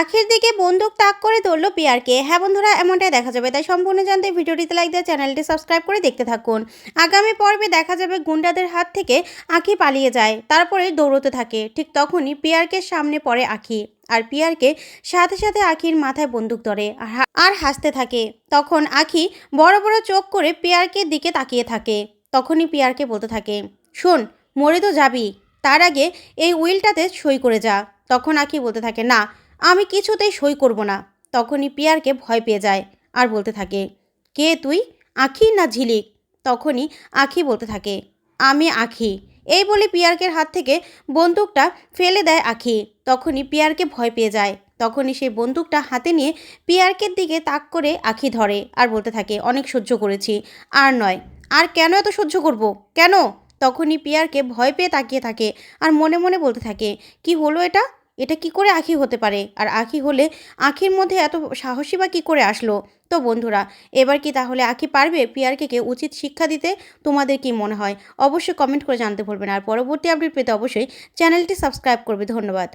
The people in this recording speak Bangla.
আখির দিকে বন্দুক তাক করে ধরলো পিয়ারকে। হ্যাঁ বন্ধুরা, এমনটাই দেখা যাবে। তাই সম্পূর্ণ জানতে ভিডিওটিতে লাইক দিয়ে চ্যানেলটি সাবস্ক্রাইব করে দেখতে থাকুন। আগামী পর্বে দেখা যাবে গুন্ডাদের হাত থেকে আখি পালিয়ে যায়, তারপরে দৌড়তে থাকে। ঠিক তখনই পিয়ারকে সামনে পড়ে আখি। আর পিয়ারকে সাথে সাথে আখির মাথায় বন্দুক ধরে আর হাসতে থাকে। তখন আখি বড় বড় চোখ করে পিয়ারকে দিকে তাকিয়ে থাকে। তখনই পিয়ারকে বলতে থাকে, শোন, মরে তো যাবি। তার আগে এই উইলটাতে সই করে যা। তখন আখি বলতে থাকে, না আমি কিছুতেই সই করব না। তখনই পিয়ারকে ভয় পেয়ে যায় আর বলতে থাকে, কে তুই? আখি না ঝিলিক? তখনই আখি বলতে থাকে, আমি আখি। এই বলে পিয়ারকের হাত থেকে বন্দুকটা ফেলে দেয় আখি। তখনই পিয়ারকে ভয় পেয়ে যায়। তখনই সেই বন্দুকটা হাতে নিয়ে পিয়ারকের দিকে তাক করে আখি ধরে আর বলতে থাকে, অনেক সহ্য করেছি, আর নয়। আর কেন এত সহ্য করব? কেন? তখনই পিয়ারকে ভয় পেয়ে তাকিয়ে থাকে আর মনে মনে বলতে থাকে, কি হলো এটা? এটা কি করে আখি হতে পারে? আর আখি হলে আঁখির মধ্যে এত সাহসী বা কী করে আসলো? তো বন্ধুরা, এবার কি তাহলে আখি পারবে? পিয়ারকে কে উচিত শিক্ষা দিতে? তোমাদের কি মনে হয়? অবশ্যই কমেন্ট করে জানতে ভুলবেন আর পরবর্তী আপডেট পেতে অবশ্যই চ্যানেলটি সাবস্ক্রাইব করবে। ধন্যবাদ।